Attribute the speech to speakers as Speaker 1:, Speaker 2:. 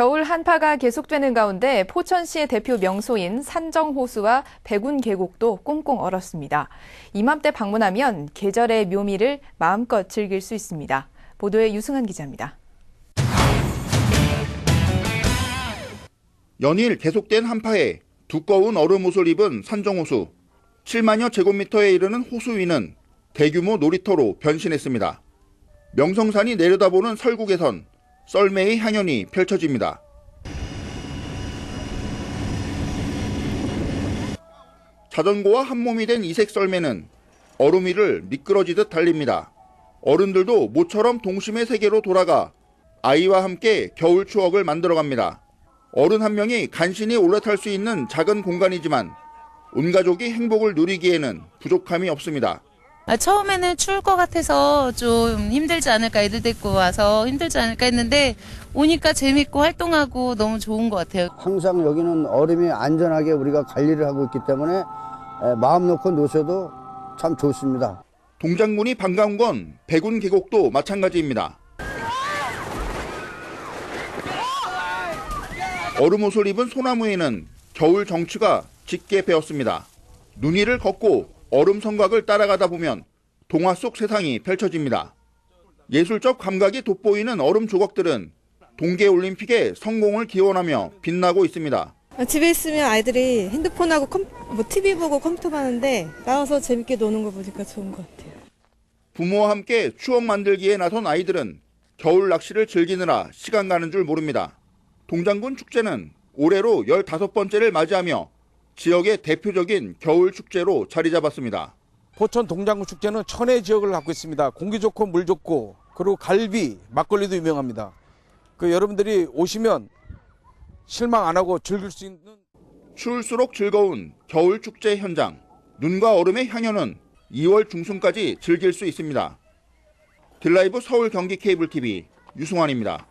Speaker 1: 겨울 한파가 계속되는 가운데 포천시의 대표 명소인 산정호수와 백운 계곡도 꽁꽁 얼었습니다. 이맘때 방문하면 계절의 묘미를 마음껏 즐길 수 있습니다. 보도에 유승한 기자입니다.
Speaker 2: 연일 계속된 한파에 두꺼운 얼음 옷을 입은 산정호수. 7만여 제곱미터에 이르는 호수 위는 대규모 놀이터로 변신했습니다. 명성산이 내려다보는 설국에선 썰매의 향연이 펼쳐집니다. 자전거와 한몸이 된 이색 썰매는 얼음 위를 미끄러지듯 달립니다. 어른들도 모처럼 동심의 세계로 돌아가 아이와 함께 겨울 추억을 만들어갑니다. 어른 한 명이 간신히 올라탈 수 있는 작은 공간이지만 온 가족이 행복을 누리기에는 부족함이 없습니다.
Speaker 3: 아, 처음에는 추울 것 같아서 좀 힘들지 않을까 애들 데리고 와서 힘들지 않을까 했는데 오니까 재밌고 활동하고 너무 좋은 것 같아요.
Speaker 4: 항상 여기는 얼음이 안전하게 우리가 관리를 하고 있기 때문에 에, 마음 놓고 노셔도 참 좋습니다.
Speaker 2: 동장군이 반가운 건 백운 계곡도 마찬가지입니다. 얼음 옷을 입은 소나무에는 겨울 정취가 짙게 배었습니다. 눈 위를 걷고 얼음 성곽을 따라가다 보면 동화 속 세상이 펼쳐집니다. 예술적 감각이 돋보이는 얼음 조각들은 동계올림픽의 성공을 기원하며 빛나고 있습니다.
Speaker 5: 집에 있으면 아이들이 핸드폰하고 컴, 뭐 TV 보고 컴퓨터 하는데 나와서 재밌게 노는 거 보니까 좋은 것 같아요.
Speaker 2: 부모와 함께 추억 만들기에 나선 아이들은 겨울 낚시를 즐기느라 시간 가는 줄 모릅니다. 동장군 축제는 올해로 15번째를 맞이하며 지역의 대표적인 겨울 축제로 자리 잡았습니다.
Speaker 6: 포천 동장군 축제는 천혜 지역을 갖고 있습니다. 공기 좋고 물 좋고 그리고 갈비, 막걸리도 유명합니다. 그 여러분들이 오시면 실망 안 하고 즐길 수 있는
Speaker 2: 추울수록 즐거운 겨울 축제 현장. 눈과 얼음의 향연은 2월 중순까지 즐길 수 있습니다. 딜라이브 서울 경기 케이블 TV 유승환입니다.